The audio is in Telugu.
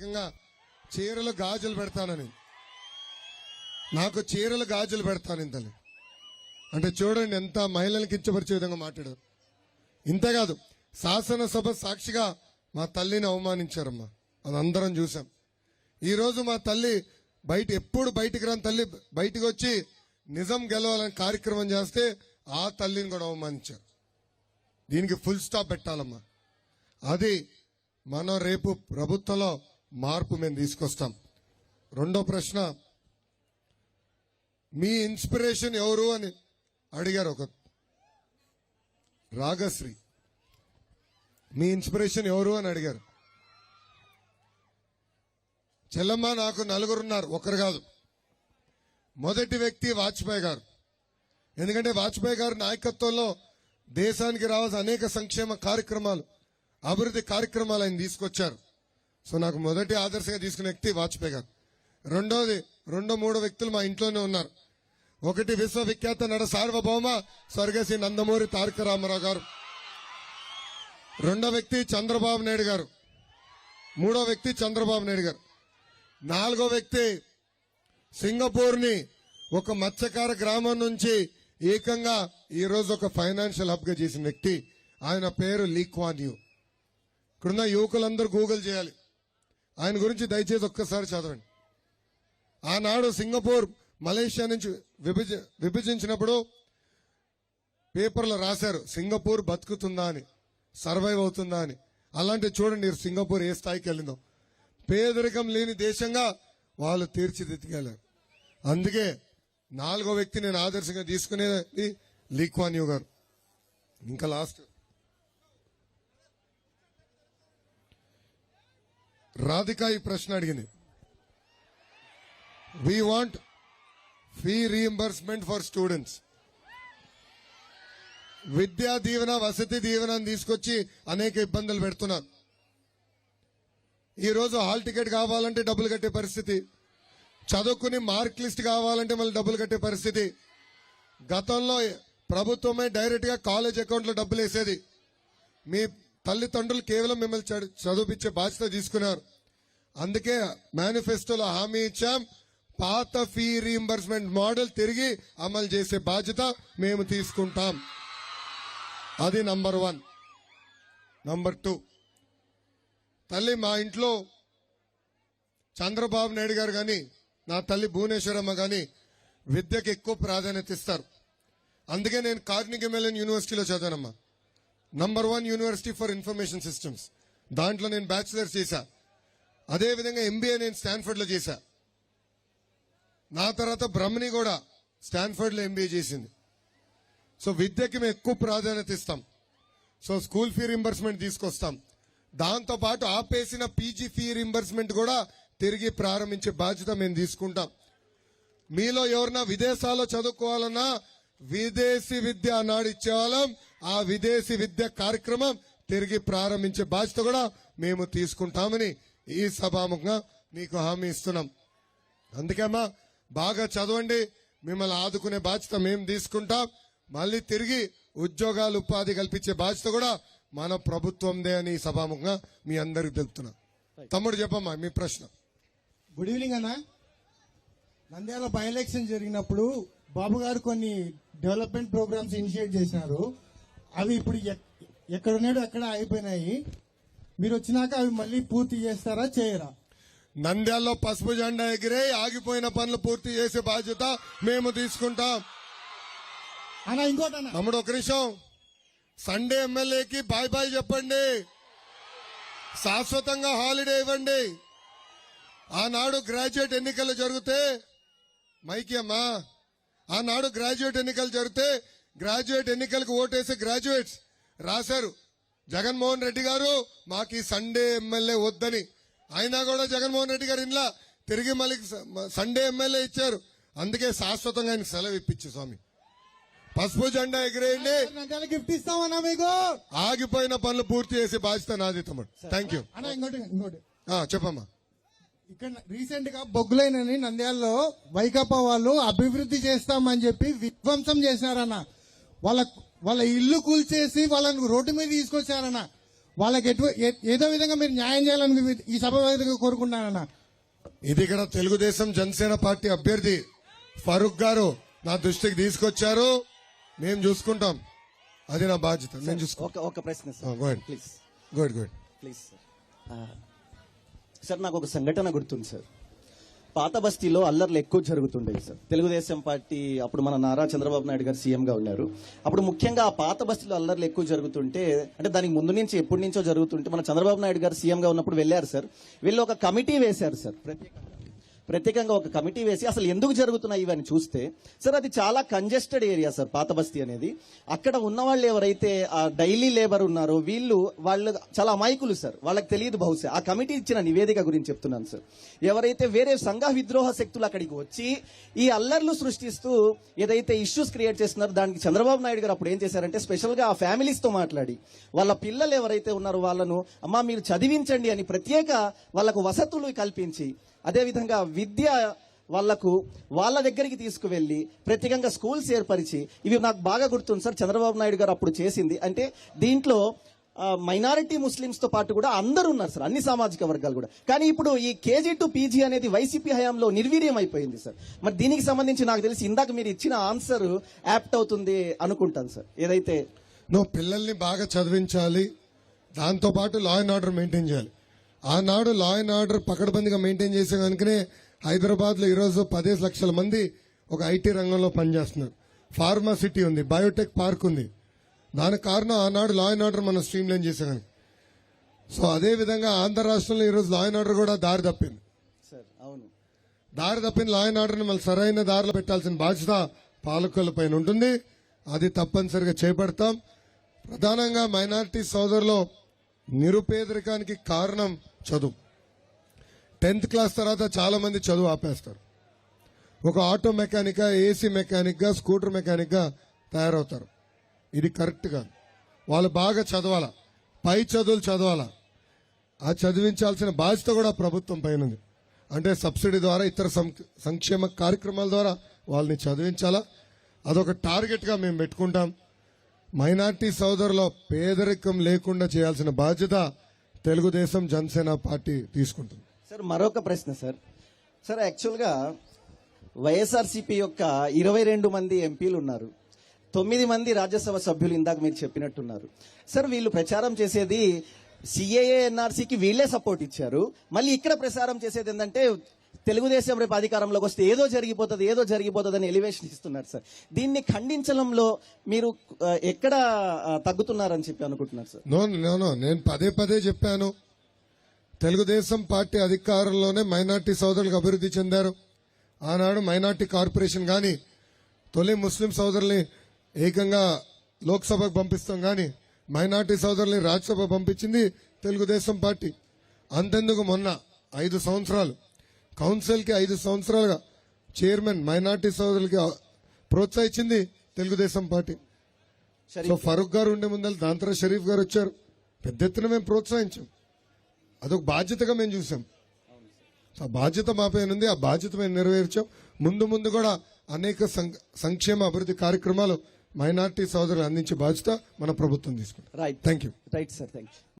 ఏకంగా చీరలు గాజులు పెడతానని. నాకు చీరలు గాజులు పెడతాను ఇంతని అంటే చూడండి ఎంత మహిళలను కించపరిచే విధంగా మాట్లాడారు. ఇంతేకాదు శాసనసభ సాక్షిగా మా తల్లిని అవమానించారమ్మా. అది అందరం చూసాం. ఈరోజు మా తల్లి బయట ఎప్పుడు బయటికి రాని తల్లి బయటికి వచ్చి నిజం గెలవాలని కార్యక్రమం చేస్తే ఆ తల్లిని కూడా అవమానించారు. దీనికి ఫుల్ స్టాప్ పెట్టాలమ్మా. అది మనం రేపు ప్రభుత్వంలో మార్పు మేము తీసుకొస్తాం. రెండో ప్రశ్న మీ ఇన్స్పిరేషన్ ఎవరు అని అడిగారు ఒక రాగశ్రీ. మీ ఇన్స్పిరేషన్ ఎవరు అని అడిగారు. చెల్లమ్మ నాకు నలుగురున్నారు ఒకరు కాదు. మొదటి వ్యక్తి వాజ్పేయి గారు. ఎందుకంటే వాజ్పేయి గారి నాయకత్వంలో దేశానికి రావాల్సిన అనేక సంక్షేమ కార్యక్రమాలు అభివృద్ధి కార్యక్రమాలు ఆయన తీసుకొచ్చారు. సో నాకు మొదటి ఆదర్శంగా తీసుకున్న వ్యక్తి వాజ్పేయి గారు. రెండోది రెండో మూడో వ్యక్తులు మా ఇంట్లోనే ఉన్నారు. ఒకటి విశ్వవిఖ్యాత నడ సార్వభౌమ స్వర్గశ్రీ నందమూరి తారక రామారావు గారు. రెండో వ్యక్తి చంద్రబాబు నాయుడు గారు. మూడో వ్యక్తి చంద్రబాబు నాయుడు గారు. నాలుగో వ్యక్తి సింగపూర్ని ఒక మత్స్యకార గ్రామం నుంచి ఏకంగా ఈ రోజు ఒక ఫైనాన్షియల్ హబ్గా చేసిన వ్యక్తి. ఆయన పేరు లీక్వాన్ యూ. ఇక్కడున్న యువకులందరూ గూగుల్ చేయాలి. ఆయన గురించి దయచేసి ఒక్కసారి చదవండి. ఆనాడు సింగపూర్ మలేషియా నుంచి విభజ విభజించినప్పుడు పేపర్లో రాశారు సింగపూర్ బతుకుతుందా అని సర్వైవ్ అవుతుందా అని. అలాంటి చూడండి సింగపూర్ ఏ స్థాయికి వెళ్ళిందో. పేదరికం లేని దేశంగా వాళ్ళు తీర్చిదిద్దగలరు అందుకే నాలుగో వ్యక్తి నేను ఆదర్శంగా తీసుకునేది లీక్వాన్యూ గారు. ఇంకా లాస్ట్. రాధిక ఈ ప్రశ్న అడిగింది. We want fee reimbursement for students Vidya Deevena Vasathi Deevena తీసుకొచ్చి అనేక ఇబ్బందులు పెడుతున్నారు ఈరోజు హాల్ టికెట్ కావాలంటే డబ్బులు కట్టే పరిస్థితి. చదువుకుని మార్క్ లిస్ట్ కావాలంటే మళ్ళీ డబ్బులు కట్టే పరిస్థితి. గతంలో ప్రభుత్వమే డైరెక్ట్గా కాలేజ్ అకౌంట్లో డబ్బులు వేసేది. మీ తల్లిదండ్రులు కేవలం మిమ్మల్ని చదివించే బాధ్యత తీసుకున్నారు. అందుకే మేనిఫెస్టోలో హామీ ఇచ్చాం. పాత ఫీ రీఎంబర్స్మెంట్ మోడల్ తిరిగి అమలు చేసే బాధ్యత మేము తీసుకుంటాం. అది నంబర్ వన్. Number two. తల్లి మా ఇంట్లో చంద్రబాబు నాయుడు గారు కానీ నా తల్లి భువనేశ్వరమ్మ కానీ విద్యకు ఎక్కువ ప్రాధాన్యత ఇస్తారు. అందుకే నేను కార్నిక్ యూనివర్సిటీలో చదివానమ్మా. Number one university for information systems దాంట్లో నేను బ్యాచిలర్స్ చేశా. అదేవిధంగా ఎంబీఏ నేను స్టాన్ఫర్డ్లో చేశా. నా తర్వాత బ్రహ్మని కూడా స్టాన్ఫర్డ్లో ఎంబీఏ చేసింది. సో విద్యకి మేము ఎక్కువ ప్రాధాన్యత ఇస్తాం. సో స్కూల్ ఫీ రింబర్స్మెంట్ తీసుకొస్తాం. దాంతోపాటు ఆపేసిన పీజీ ఫీ రింబర్స్మెంట్ కూడా తిరిగి ప్రారంభించే బాధ్యత మేము తీసుకుంటాం. మీలో ఎవరన్నా విదేశాల్లో చదువుకోవాలన్నా విదేశీ విద్య అన్నాడు ఇచ్చేవాళ్ళం. ఆ విదేశీ విద్య కార్యక్రమం తిరిగి ప్రారంభించే బాధ్యత కూడా మేము తీసుకుంటామని ఈ సభాముఖంగా మీకు హామీ ఇస్తున్నాం. అందుకేమ్మా బాగా చదవండి మిమ్మల్ని ఆదుకునే బాధ్యత మేము తీసుకుంటాం. మళ్ళీ తిరిగి ఉద్యోగాలు ఉపాధి కల్పించే బాధ్యత కూడా మన ప్రభుత్వందే అని సభాముఖంగా మీ అందరికి తెలుపుతున్నా. తమ్ముడు చెప్పమ్మా మీ ప్రశ్న. గుడ్ ఈవినింగ్ అన్న. నంద్యాల బై ఎలక్షన్ జరిగినప్పుడు బాబు గారు కొన్ని డెవలప్మెంట్ ప్రోగ్రామ్స్ ఇనిషియేట్ చేసినారు అవి ఇప్పుడు ఎక్- ఎక్కడున్నాడో ఎక్కడ అయిపోయినాయి మీరు వచ్చినాక అవి మళ్ళీ పూర్తి చేస్తారా చేయరా? నంద్యాలలో పసుపు జెండా ఎగిరే ఆగిపోయిన పనులు పూర్తి చేసే బాధ్యత మేము తీసుకుంటాం. అన్న ఇంకోటి తమ్ముడు ఒక నిమిషం. సండే ఎమ్మెల్యేకి బాయ్ బాయ్ చెప్పండి. శాశ్వతంగా హాలిడే ఇవ్వండి. ఆనాడు గ్రాడ్యుయేట్ ఎన్నికలు జరిగితే మైకి అమ్మా ఆనాడు గ్రాడ్యుయేట్ ఎన్నికలు జరిగితే గ్రాడ్యుయేట్ ఎన్నికలకు ఓటేసే గ్రాడ్యుయేట్స్ రాశారు. జగన్మోహన్ రెడ్డి గారు మాకు ఈ సండే ఎమ్మెల్యే వద్దని. అయినా కూడా జగన్మోహన్ రెడ్డి గారు ఇంట్లో తిరిగి మళ్ళీ సండే ఎమ్మెల్యే ఇచ్చారు. అందుకే శాశ్వతంగా ఆయన సెలవు ఇప్పించు స్వామి. పసుపు జెండా ఎగిరేయండి. గిఫ్ట్ ఇస్తామన్నా మీకు? ఆగిపోయిన పనులు పూర్తి చేసే బాధ్యత నాది తమ్ముడు. థ్యాంక్ యూ ఇంకోటి చెప్పమ్మా. ఇక్కడ రీసెంట్గా బొగ్గులైనని నంద్యాలలో వైకాపా వాళ్ళు అభివృద్ధి చేస్తామని చెప్పి విధ్వంసం చేశారన్న వాళ్ళ వాళ్ళ ఇల్లు కూల్చేసి వాళ్ళని రోడ్డు మీద తీసుకొచ్చారన్న. వాళ్ళకి ఎటు ఏదో విధంగా మీరు న్యాయం చేయాలని ఈ సభ వేదికగా కోరుకుంటున్నానన్న. ఇది ఇక్కడ తెలుగుదేశం జనసేన పార్టీ అభ్యర్థి ఫరూక్ గారు నా దృష్టికి తీసుకొచ్చారు. మేము చూసుకుంటాం. అది నా బాధ్యత. నేను చూసుకుంటాం. ఒక ప్రశ్న. Please good good please sir నాకు ఒక సంఘటన గుర్తుంది సార్ పాత బస్తీలో అల్లర్లు ఎక్కువ జరుగుతుండేవి సార్. తెలుగుదేశం పార్టీ అప్పుడు మన నారా చంద్రబాబు నాయుడు గారు సీఎంగా ఉన్నారు. అప్పుడు ముఖ్యంగా ఆ పాత బస్తీలో అల్లర్లు ఎక్కువ జరుగుతుంటే అంటే దానికి ముందు నుంచి ఎప్పటి నుంచో జరుగుతుంటే మన చంద్రబాబు నాయుడు గారు సీఎంగా ఉన్నప్పుడు వెళ్ళారు సార్. వీళ్ళు ఒక కమిటీ వేశారు సార్. ప్రత్యేకంగా. ప్రత్యేకంగా ఒక కమిటీ వేసి అసలు ఎందుకు జరుగుతున్నాయి ఇవన్నీ చూస్తే సార్ అది చాలా కంజెస్టెడ్ ఏరియా సార్ పాత బస్తీ అనేది. అక్కడ ఉన్న వాళ్ళు ఎవరైతే ఆ డైలీ లేబర్ ఉన్నారో వీళ్ళు వాళ్ళు చాలా అమాయకులు సార్. వాళ్ళకి తెలియదు బహుశా. ఆ కమిటీ ఇచ్చిన నివేదిక గురించి చెప్తున్నాను సార్. ఎవరైతే వేరే సంఘ విద్రోహ శక్తులు అక్కడికి వచ్చి ఈ అల్లర్లు సృష్టిస్తూ ఏదైతే ఇష్యూస్ క్రియేట్ చేస్తున్నారో దానికి చంద్రబాబు నాయుడు గారు అప్పుడు ఏం చేశారంటే స్పెషల్గా ఆ ఫ్యామిలీస్తో మాట్లాడి వాళ్ళ పిల్లలు ఎవరైతే ఉన్నారో వాళ్ళను అమ్మా మీరు చదివించండి అని ప్రత్యేక వాళ్ళకు వసతులు కల్పించి అదేవిధంగా విద్య వాళ్ళకు వాళ్ళ దగ్గరికి తీసుకువెళ్ళి ప్రత్యేకంగా స్కూల్స్ ఏర్పరిచి ఇవి నాకు బాగా గుర్తుంది సార్ చంద్రబాబు నాయుడు గారు అప్పుడు చేసింది. అంటే దీంట్లో మైనారిటీ ముస్లిమ్స్తో పాటు కూడా అందరూ ఉన్నారు సార్ అన్ని సామాజిక వర్గాలు కూడా. కానీ ఇప్పుడు ఈ కేజీ టు పీజీ అనేది వైసీపీ హయాంలో నిర్వీర్యం అయిపోయింది సార్. మరి దీనికి సంబంధించి నాకు తెలిసి ఇందాక మీరు ఇచ్చిన ఆన్సర్ యాప్ట్ అవుతుంది అనుకుంటాను సార్. ఏదైతే నువ్వు పిల్లల్ని బాగా చదివించాలి దాంతో పాటు లా అండ్ ఆర్డర్ మెయింటైన్ చేయాలి. ఆనాడు లా అండ్ ఆర్డర్ పకడ్బందీగా మెయింటైన్ చేసే కనుకనే హైదరాబాద్లో ఈరోజు పదిహేను లక్షల మంది ఒక ఐటీ రంగంలో పనిచేస్తున్నారు. ఫార్మా సిటీ ఉంది బయోటెక్ పార్క్ ఉంది. దానికి కారణం ఆనాడు లా అండ్ ఆర్డర్ మనం స్ట్రీమ్ లైన్ చేసే కనుక సో అదే విధంగా ఆంధ్ర రాష్ట్రంలో ఈరోజు లా అండ్ ఆర్డర్ కూడా దారి తప్పింది. సార్ అవును. దారి తప్పిన లా అండ్ ఆర్డర్ని మళ్ళీ సరైన దారిలో పెట్టాల్సిన బాధ్యత పాలకుల పైన ఉంటుంది. అది తప్పనిసరిగా చేపడతాం. ప్రధానంగా మైనారిటీ సోదరులో నిరుపేదరికానికి కారణం చదువు. టెన్త్ క్లాస్ తర్వాత చాలా మంది చదువు ఆపేస్తారు. ఒక ఆటో మెకానిక్ ఏసీ మెకానిక్గా స్కూటర్ మెకానిక్గా తయారవుతారు. ఇది కరెక్ట్ కాదు. వాళ్ళు బాగా చదవాలా? పై చదువులు చదవాలా? ఆ చదివించాల్సిన బాధ్యత కూడా ప్రభుత్వం పైన ఉంది అంటే సబ్సిడీ ద్వారా ఇతర సం- సంక్షేమ కార్యక్రమాల ద్వారా వాళ్ళని చదివించాలా? అదొక టార్గెట్గా మేము పెట్టుకుంటాం. మైనార్టీ సోదరులో పేదరికం లేకుండా చేయాల్సిన బాధ్యత తెలుగుదేశం జనసేన పార్టీ తీసుకుంటుంది. సార్ మరొక ప్రశ్న సార్. సార్ యాక్చువల్గా వైఎస్ఆర్సీపీ యొక్క ఇరవై రెండు మంది ఎంపీలు ఉన్నారు. తొమ్మిది మంది రాజ్యసభ సభ్యులు ఇందాక మీరు చెప్పినట్టున్నారు. సార్ వీళ్ళు ప్రచారం చేసేది సిఏఏ ఎన్ఆర్సీకి వీళ్ళే సపోర్ట్ ఇచ్చారు. మళ్ళీ ఇక్కడ ప్రచారం చేసేది ఏంటంటే తెలుగుదేశం రేపు అధికారంలోకి వస్తే ఏదో జరిగిపోతుంది ఏదో జరిగిపోతుంది అని ఎలివేషన్ ఇస్తున్నారు సార్. దీన్ని ఖండించడంలో మీరు ఎక్కడ తగ్గుతున్నారని చెప్పి అనుకుంటున్నారు సార్. నేను పదే పదే చెప్పాను. తెలుగుదేశం పార్టీ అధికారంలోనే మైనార్టీ సోదరులకు అభివృద్ధి చెందారు. ఆనాడు మైనార్టీ కార్పొరేషన్ కానీ తొలి ముస్లిం సోదరుల్ని ఏకంగా లోక్సభకు పంపిస్తాం కానీ మైనార్టీ సోదరుల్ని రాజ్యసభ పంపించింది తెలుగుదేశం పార్టీ. అంతెందుకు మొన్న ఐదు సంవత్సరాలు. కౌన్సిల్కి ఐదు సంవత్సరాలుగా చైర్మన్ మైనార్టీ సోదరులకి ప్రోత్సహించింది తెలుగుదేశం పార్టీ. సో ఫరూక్ గారు ఉండే ముందర దాంతరా షరీఫ్ గారు వచ్చారు. పెద్ద ఎత్తున మేము ప్రోత్సహించాం. అదొక బాధ్యతగా మేము చూసాం. ఆ బాధ్యత మా పైన ఉంది ఆ బాధ్యత మేము నెరవేర్చాం. ముందు ముందు కూడా అనేక సంక్షేమ అభివృద్ధి కార్యక్రమాలు మైనార్టీ సోదరులు అందించే బాధ్యత మన ప్రభుత్వం తీసుకుంటాం right thank you right sir thank you